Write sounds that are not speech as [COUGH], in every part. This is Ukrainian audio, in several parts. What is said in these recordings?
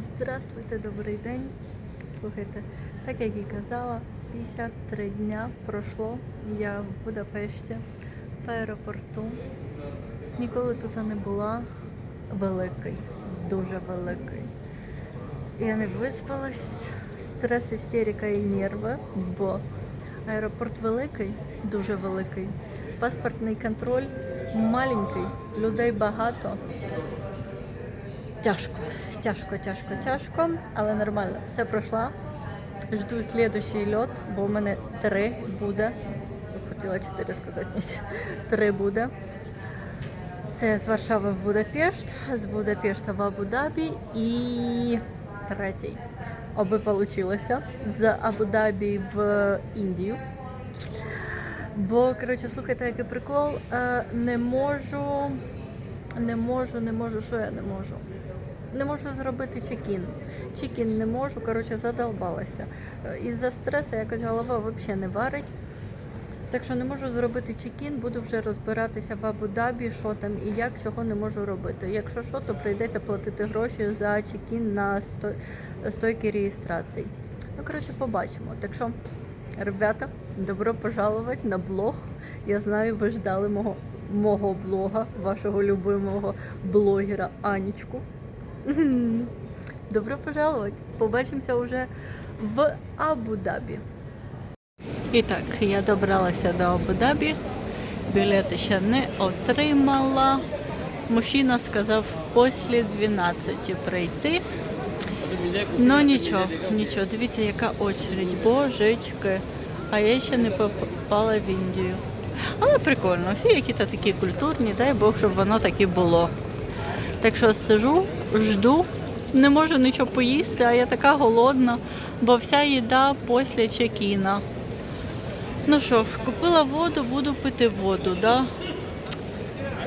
Здравствуйте, добрий день. Слухайте, так як і казала, 53 дня пройшло. Я в Будапешті, в аеропорту. Ніколи тут не була. Великий, дуже великий. Я не виспалась, стрес, істерика і нерви, бо аеропорт великий, дуже великий. Паспортний контроль маленький, людей багато. Тяжко, тяжко, тяжко, тяжко, але нормально. Все пройшла. Жду слідущий льот, бо у мене три буде. Хотіла чотири сказати, ні. Три буде. Це з Варшави в Будапешт, з Будапешта в Абу-Дабі і третій. Аби вийшло з Абу-Дабі в Індію. Бо, коротше, слухайте, який прикол. Е, не можу, не можу, не можу, що я не можу. Не можу зробити чекін. Чекін не можу, коротше, задолбалася. Е, Із-за стресу якось голова взагалі не варить. Так що не можу зробити чекін, буду вже розбиратися в Абу-Дабі, що там і як, чого не можу робити. Якщо що, то прийдеться платити гроші за чекін на стойки реєстрації. Ну, коротше, побачимо. Так що, ребята, добро пожаловать на блог. Я знаю, ви ждали мого, мого блога, вашого любимого блогера Анічку. Добро пожаловать! Побачимося вже в Абу-Дабі. І так, я добралася до Абу-Дабі. Білети ще не отримала. Мужчина сказав після 12 прийти. Ну нічого, нічого. Дивіться, яка очередь. Божечки. А я ще не попала в Індію. Але прикольно, всі якісь такі культурні, дай Бог, щоб воно так і було. Так що сижу, жду, не можу нічого поїсти, а я така голодна, бо вся їда після чекіна. Ну що, купила воду, буду пити воду, да?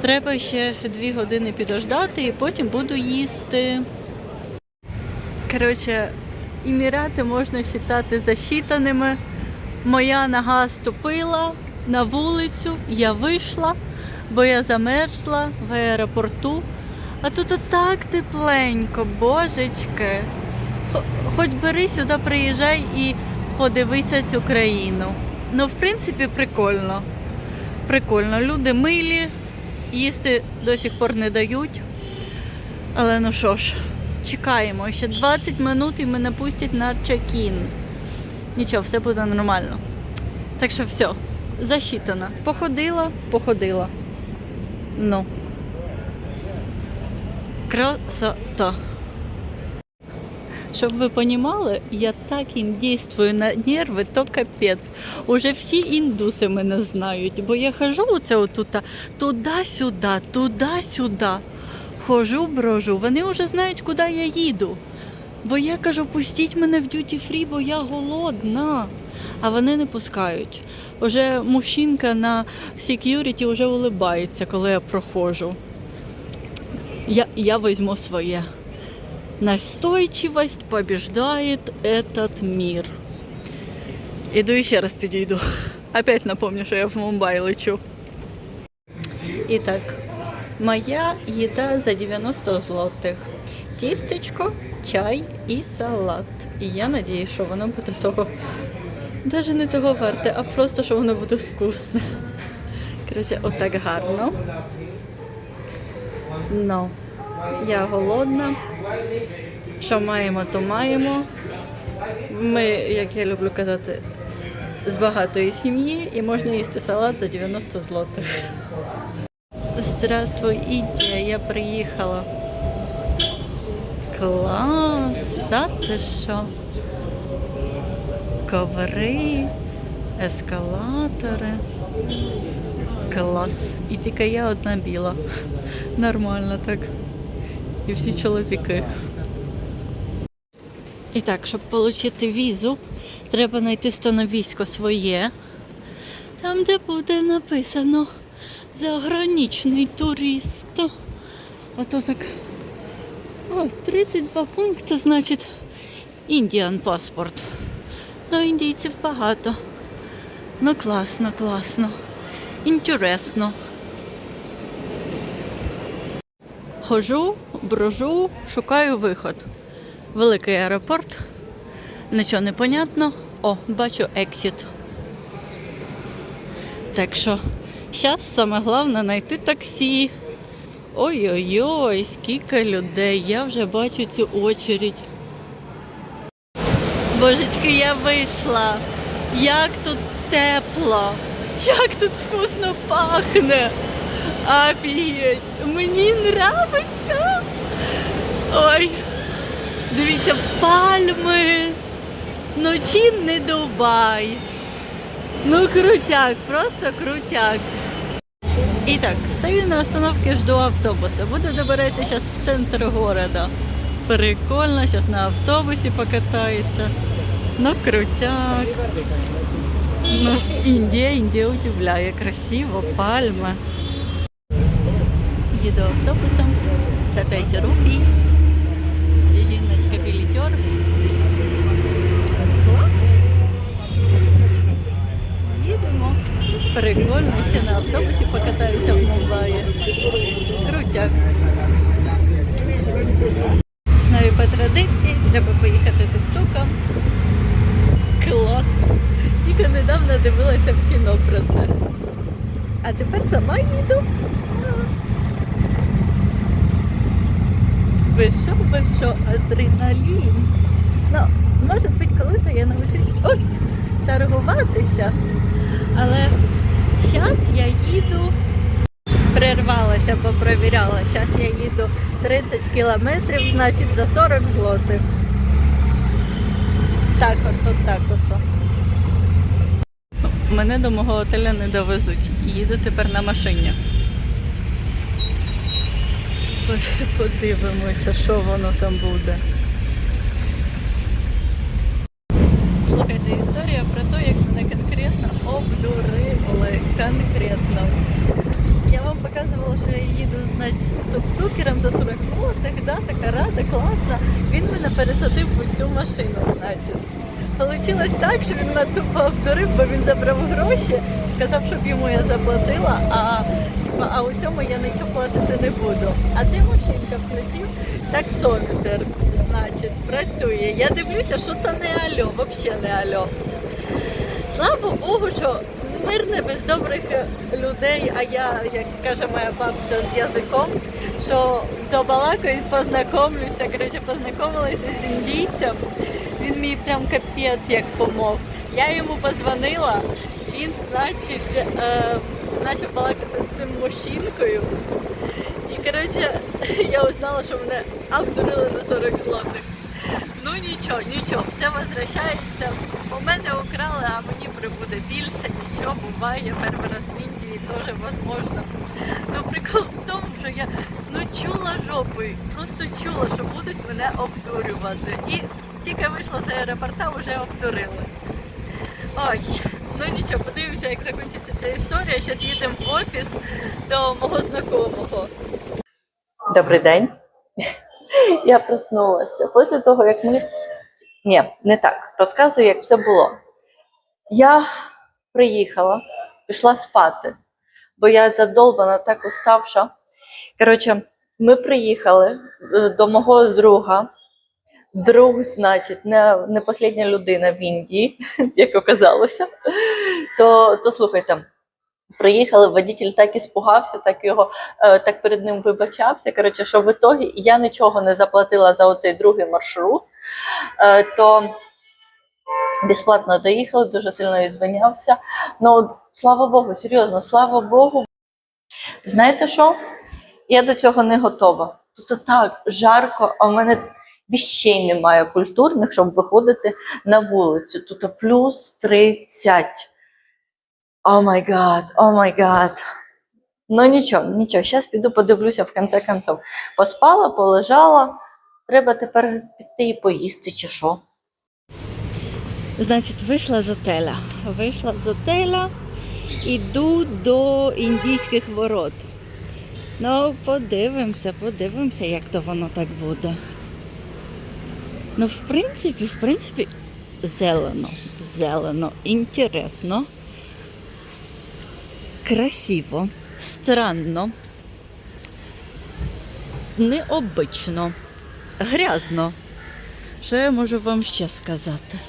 Треба ще дві години підождати і потім буду їсти. Коротше, Емірати можна вважати засчитаними. Моя нога ступила на вулицю, я вийшла, бо я замерзла в аеропорту. А тут так тепленько, божечки. Хоч бери сюди, приїжджай і подивися цю країну. Ну, в принципі, прикольно. Прикольно. Люди милі, їсти до сих пор не дають. Але ну що ж, чекаємо. Ще 20 минут і мене пустять на чекін. Нічого, все буде нормально. Так що все, засчитано. Походила, походила. Ну. Красота. Щоб ви розуміли, я так їм дійствую на нерви, то капець. Уже всі індуси мене знають, бо я хожу оце отут, туди-сюди, туди-сюди. Хожу, брожу, вони вже знають, куди я їду. Бо я кажу, пустіть мене в дюті фрі, бо я голодна. А вони не пускають. Уже мужчинка на сек'юріті вже улибається, коли я проходжу. Я, я візьму своє. Настойчивость побеждает этот мир. Іду і ще раз підійду. Опять напомню, що я в Мумбай лечу. І так, моя їда за 90 злотих. Тістечко, чай і салат. І я надіюсь, що воно буде того. Навіть не того варте, а просто, що воно буде вкусне. Коротше, отак гарно. Ну, я голодна. Що маємо, то маємо. Ми, як я люблю казати, з багатої сім'ї і можна їсти салат за 90 злотих. Здравствуй, Індія, я приїхала. Клас, та ти що? Коври, ескалатори. Клас. І тільки я одна біла. Нормально так. І всі чоловіки. І так, щоб отримати візу, треба знайти становисько своє. Там, де буде написано заграничний турист. А то так. О, 32 пункти, значить, індіан паспорт. Ну, індійців багато. Ну, класно, класно. Інтересно. Хожу, брожу, шукаю виход. Великий аеропорт. Нічого не понятно. О, бачу ексіт. Так що, зараз саме головне знайти таксі. Ой-ой-ой, скільки людей. Я вже бачу цю очередь. Божечки, я вийшла. Як тут тепло, як тут вкусно пахне. Офігеть, мені нравиться. Ой, дивіться, пальми. Ну чим не Дубай? Ну крутяк, просто крутяк. І так, стою на остановці, жду автобуса. Буду добиратися зараз в центр города. Прикольно, зараз на автобусі покатаюся. Ну крутяк. Ну, Індія, Індія удивляє, красиво, пальма. Їду автобусом за 5 рупій. Жіночка білітер. Клас. Їдемо. Прикольно, ще на автобусі покатаюся в Мумбаї. Крутяк. Ну і по традиції треба поїхати тук-туком. Клас. Тільки недавно дивилася в кіно про це. А тепер сама їду. Ви що, ви що, адреналін? Ну, може бути, коли-то я навчусь ой, торгуватися. Але зараз я їду, прервалася, попровіряла. Зараз я їду 30 кілометрів, значить за 40 злотих. Так от, от так от. Мене до мого готеля не довезуть. Їду тепер на машині. Подивимося, що воно там буде. Слухайте, історія про те, як мене конкретно обдурили. Конкретно. Я вам показувала, що я їду значить, з тук-тукером за 40 злотих, да, така рада, класна. Він мене пересадив у цю машину, значить. Получилось так, що він мене тупо обдурив, бо він забрав гроші, сказав, щоб йому я заплатила, а, типа, а у цьому я нічого платити не буду. А цей мужчинка включив таксометр, значить, працює. Я дивлюся, що то не альо, взагалі не альо. Слава Богу, що мир не без добрих людей, а я, як каже моя бабця, з язиком, що добалакаюсь, познайомлюся. Коротше, познайомилася з індійцем. Він мені прям капець як помог. Я йому позвонила, він, значить, е, почав балакати з цим мужчинкою. І коротше, [LAUGHS] я узнала, що мене обдурили на 40 злотих. Ну нічого, нічого, все возвращається. У мене украли, а мені прибуде більше, нічого буває. Перший раз в Індії теж можливо. Ну прикол в тому, що я ну чула жопою, просто чула, що будуть мене обдурювати. І тільки вийшла з аеропорта, вже обдурили. Ой, ну нічого, подивимося, як закінчиться ця історія. Зараз їдемо в офіс до мого знайомого. Добрий день. Я проснулася після того, як ми. Ні, не так. Розказую, як все було. Я приїхала, пішла спати, бо я задолбана так уставша. Коротше, ми приїхали е, до мого друга. Друг, значить, не, не остання людина в Індії, [LAUGHS] як оказалося. То, то слухайте, приїхали, водитель так іспугався, так його е, так перед ним вибачався. Коротше, що в ітогі я нічого не заплатила за оцей другий маршрут, е, то безплатно доїхали, дуже сильно відзвонявся. Ну, слава Богу, серйозно, слава Богу. Знаєте що? Я до цього не готова. Тут так жарко, а в мене віщей немає культурних, щоб виходити на вулицю. Тут плюс 30. О май гад, о май гад. Ну нічого, нічого, зараз піду подивлюся в кінці концов. Поспала, полежала. Треба тепер піти і поїсти, чи що. Значить, вийшла з отеля. Вийшла з отеля, іду до індійських ворот. Ну, подивимося, подивимося, як то воно так буде. Ну, в принципі, в принципі, зелено, зелено, інтересно, красиво, странно, необично, грязно. Що я можу вам ще сказати?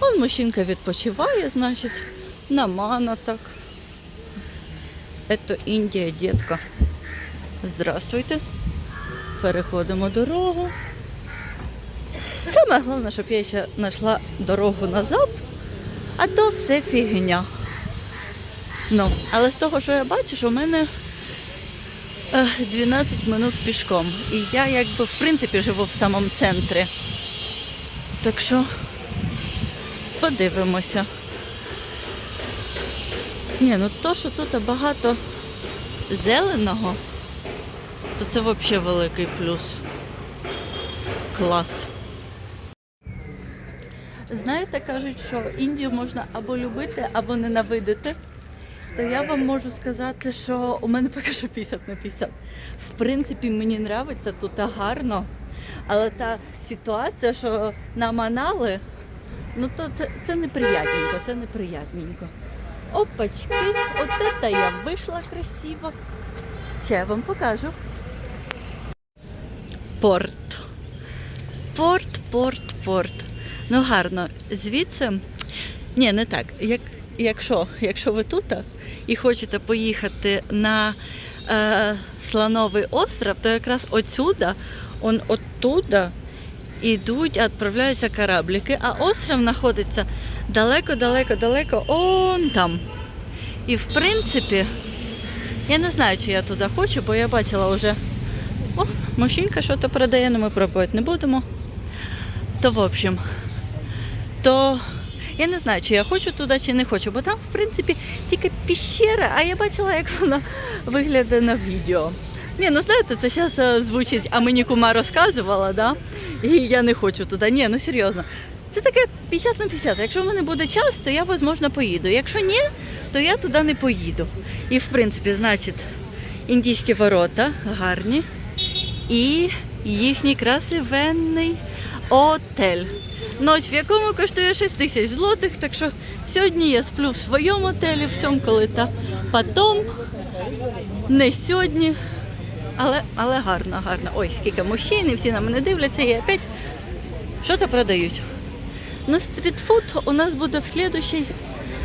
Он мужчинка відпочиває, значить, на мана так. Це Індія, дітка. Здравствуйте. Переходимо дорогу. Саме головне, щоб я ще знайшла дорогу назад, а то все фігня. Ну, але з того, що я бачу, що в мене е, 12 минут пішком. І я якби в принципі живу в самому центрі. Так що подивимося. Ні, ну то, що тут багато зеленого, то це взагалі великий плюс. Клас. Знаєте, кажуть, що Індію можна або любити, або ненавидити. То я вам можу сказати, що у мене поки що 50 на 50. В принципі, мені подобається тут гарно. Але та ситуація, що наманали, ну то це, це неприятненько, це неприятненько. Опачки, от це я вийшла красиво. Ще я вам покажу. Порт. Порт, порт, порт. Ну гарно. Звідси. Ні, не так. Як, якщо, якщо ви тут і хочете поїхати на е, Слоновий остров, то якраз отсюда, он оттуда ідуть, відправляються кораблики, а остров знаходиться далеко-далеко-далеко он там. І в принципі, я не знаю, чи я туди хочу, бо я бачила вже. О, мужчинка що-то продає, але ми пробувати не будемо. То в общем, то я не знаю, чи я хочу туди, чи не хочу, бо там, в принципі, тільки піщера, а я бачила, як вона виглядає на відео. Ні, ну знаєте, це зараз звучить, а мені кума розказувала, да? і я не хочу туди. Ні, ну серйозно. Це таке 50 на 50. Якщо в мене буде час, то я, можливо, поїду. Якщо ні, то я туди не поїду. І, в принципі, значить, індійські ворота гарні. І їхній красивенний отель. Ноч, в якому коштує 6 тисяч злотих, так що сьогодні я сплю в своєму отелі, в цьому коли та потом, не сьогодні. Але, але гарно, гарно. Ой, скільки мужчин, і всі на мене дивляться, і опять що-то продають. Ну, стрітфуд у нас буде в следующей,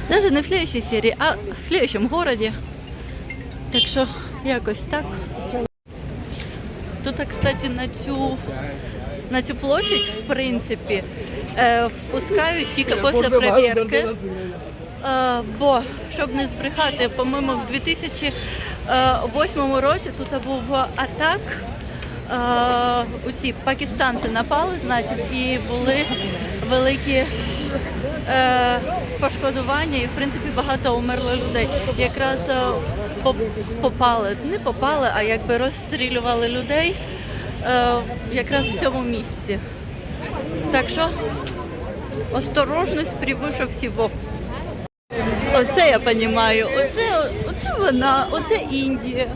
навіть не в следующей серії, а в следующем городі. Так що якось так. Тут, кстати, на цю, на цю площадь, в принципі, впускають тільки після перевірки. Е, бо, щоб не збрехати, по-моєму, в 2008 році тут був атак. Е, у ці пакистанці напали, значить, і були великі е, пошкодування, і в принципі багато умерло людей. Якраз е, попали, не попали, а якби розстрілювали людей е, якраз в цьому місці. Так що осторожність превыше всього. Оце я розумію, оце, оце вона, оце Індія.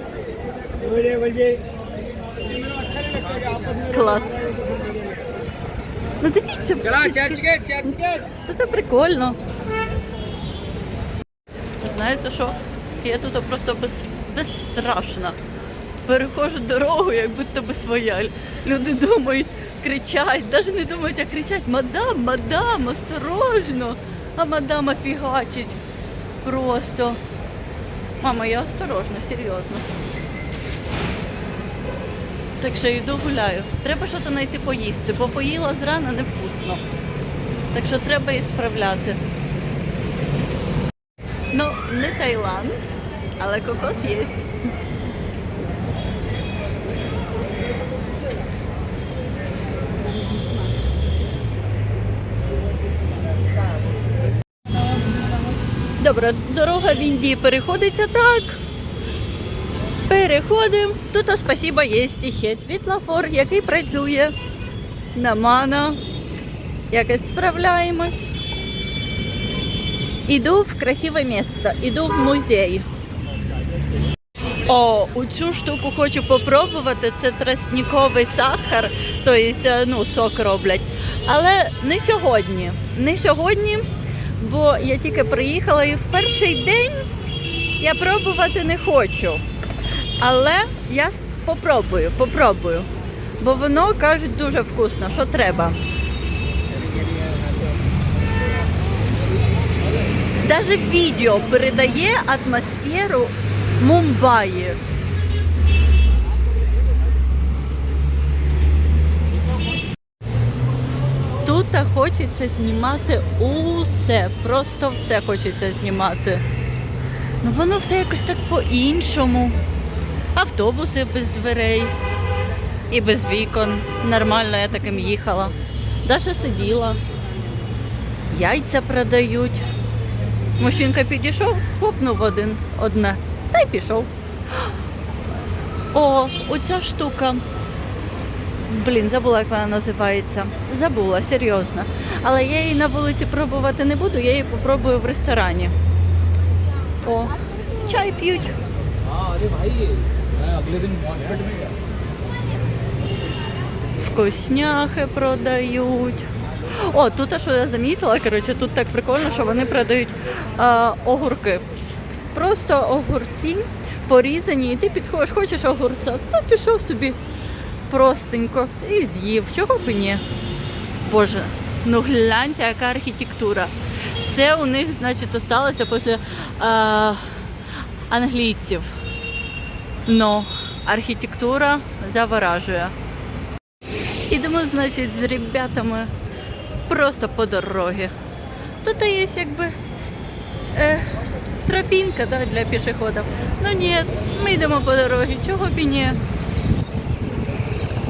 Клас. Ну дивіться, це, це прикольно. Знаєте що? Я тут просто без, безстрашна. Перехожу дорогу, як будто би своя. Люди думають кричать, навіть не думають, а кричать Мадам, мадам, осторожно! А мадам фігачить. Просто. Мама, я осторожна, серйозно. Так що йду гуляю. Треба щось знайти поїсти, бо поїла зрана невкусно. Так що треба і справляти. Ну, не Таїланд, але кокос є. Добре, дорога в Індії переходиться так. Переходимо. Тут, а, спасибо, є ще світлофор, який працює. Намана. Якось справляємось. Іду в красиве місце, іду в музей. О, у цю штуку хочу попробувати. Це тростниковий сахар, тобто ну, сок роблять. Але не сьогодні. Не сьогодні, бо я тільки приїхала і в перший день я пробувати не хочу. Але я попробую, попробую. Бо воно кажуть дуже вкусно, що треба. Даже відео передає атмосферу Мумбаї. Тут хочеться знімати усе, просто все хочеться знімати. Ну воно все якось так по-іншому. Автобуси без дверей і без вікон. Нормально я таким їхала. Даша сиділа. Яйця продають. Мужчинка підійшов, хлопнув один одне. Та й пішов. О, оця штука. Блін, забула, як вона називається. Забула, серйозно. Але я її на вулиці пробувати не буду, я її попробую в ресторані. О, чай п'ють. Вкусняхи продають. О, тут а що я замітила, коротше, тут так прикольно, що вони продають а, огурки. Просто огурці порізані, і ти підходиш, хочеш огурця, та пішов собі простенько і з'їв. Чого б і ні? Боже, ну гляньте, яка архітектура. Це у них, значить, осталося після а, англійців. Но архітектура заворажує. Ідемо, значить, з ребятами просто по дорогі. Тут є якби е, тропінка да, для пішоходів. Ну ні, ми йдемо по дорозі, чого б і ні.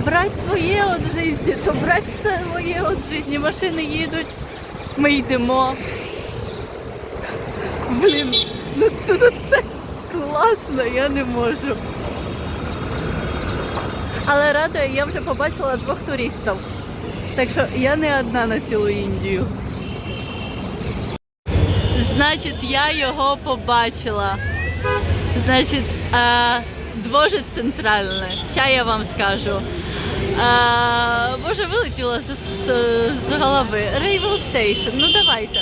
Брать своє від житті, то брать все своє від житті. Машини їдуть, ми йдемо. Блін, ну тут так класно, я не можу. Але радує, я вже побачила двох туристів. Так що я не одна на цілу Індію. Значить, я його побачила. Значить, е, двоже центральне. Ща я вам скажу. Боже, вилетіло з, з, з голови. Рейвел Стейшн. Ну давайте.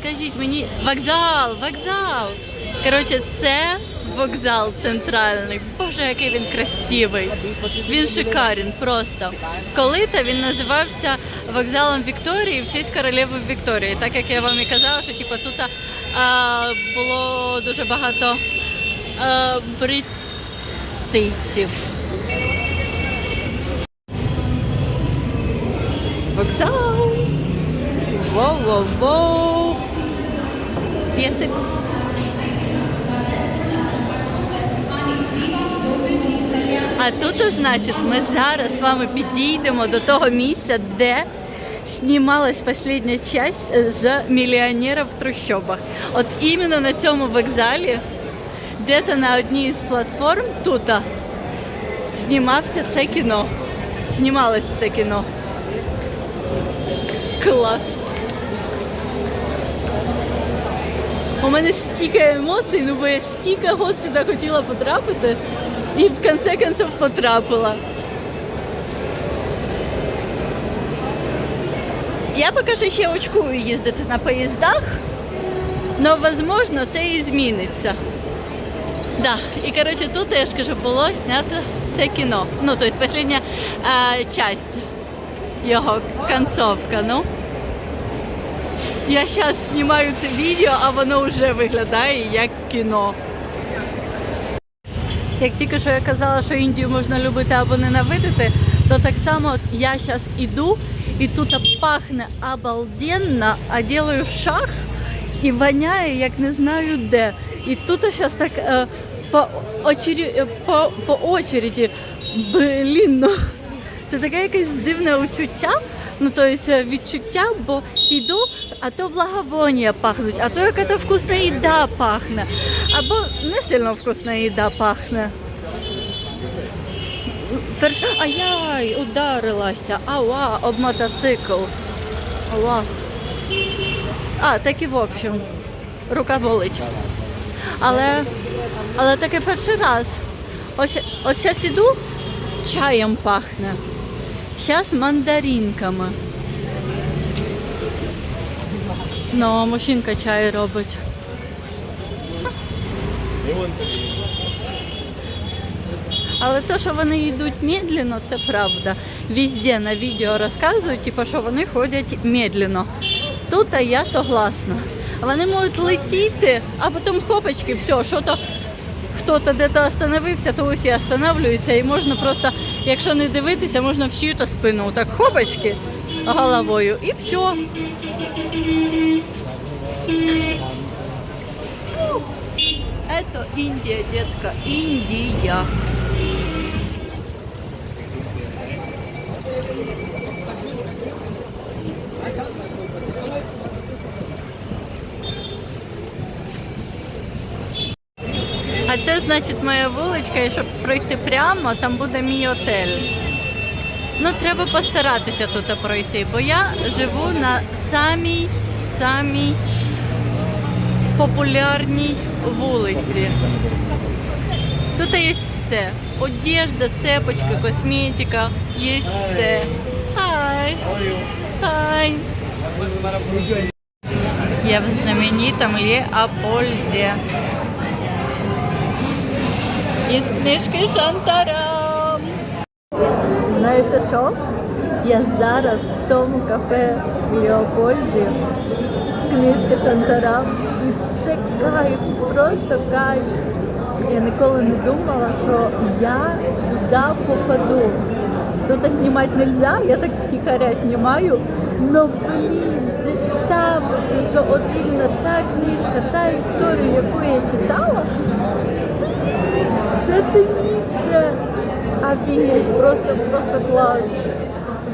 Скажіть мені, вокзал, вокзал. Коротше, це вокзал центральний. Боже, який він красивий. Він шикарен просто. Коли-то він називався вокзалом Вікторії в честь королеви Вікторії. Так як я вам і казала, що типу, тут а, було дуже багато а, бритийців. Вокзал. Воу-воу-воу. Пєсик. А тут, значить, ми зараз з вами підійдемо до того місця, де знімалась остання часть е, з мільйонера в трущобах. От іменно на цьому вокзалі, де-то на одній з платформ тут знімався це кіно. Знімалось це кіно. Клас. У мене стільки емоцій, ну бо я стільки год сюди хотіла потрапити і в кінці кінців потрапила. Я поки що ще очкую їздити на поїздах, але можливо це і зміниться. Да. І коротше тут я ж кажу, було знято це кіно. Ну, тобто остання часть його концовка. Ну. Я зараз знімаю це відео, а воно вже виглядає як кіно. Як тільки що я казала, що Індію можна любити або ненавидити, то так само я зараз іду і тут пахне обалденно, а делаю шаг і воняє, як не знаю де. І тут зараз так е, по, очері, е, по, по очереді, блін, ну це таке якесь дивне відчуття. Ну, то е, відчуття, бо йду, а то благовонія пахнуть, а то яка-то вкусна їда пахне, або не сильно вкусна їда пахне. Перш... Ай-яй, ударилася, ауа, об мотоцикл. Ауа. А, так і в общем, рука болить. Але, але таке перший раз. Ось, зараз іду, чаєм пахне. Зараз мандаринками. Ну, мужчинка чай робить. Але то, що вони йдуть медленно, це правда. Везде на відео розказують, типу, що вони ходять медленно. Тут я согласна. Вони можуть летіти, а потім хопочки, все, що то хто-то де-то остановився, то усі останавливаються і можна просто, якщо не дивитися, можна в чию-то спину. Так хопочки головою і все. Это Индия, детка, Индия. А це значить моя вуличка, і щоб пройти прямо, там буде мій отель. Ну, треба постаратися тут пройти, бо я живу на самій самій популярній вулиці. Тут є все. Одежда, цепочка, косметика, є все. Хай! Хай! Я в знаменитом Леопольде. Із книжки Шантарам. Знаєте що? Я зараз в тому кафе в Леопольді з книжки Шантарам. І це кайф, просто кайф. Я ніколи не думала, що я сюди попаду. Тут знімати не можна, я так втіхаря знімаю. Но блін, представте, що от іменно та книжка, та історія, яку я читала, це це місце. Офігеть, просто, просто клас.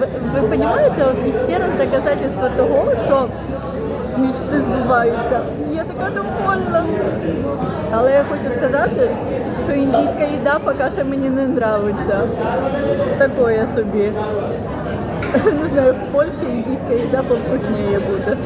Ви, ви розумієте, от іще раз доказательство того, що мечти збуваються. Я така довольна. Але я хочу сказати, що індійська їда поки що мені не подобається. Такое собі. [LAUGHS] Не знаю, в Польщі індійська їда повкусніше буде.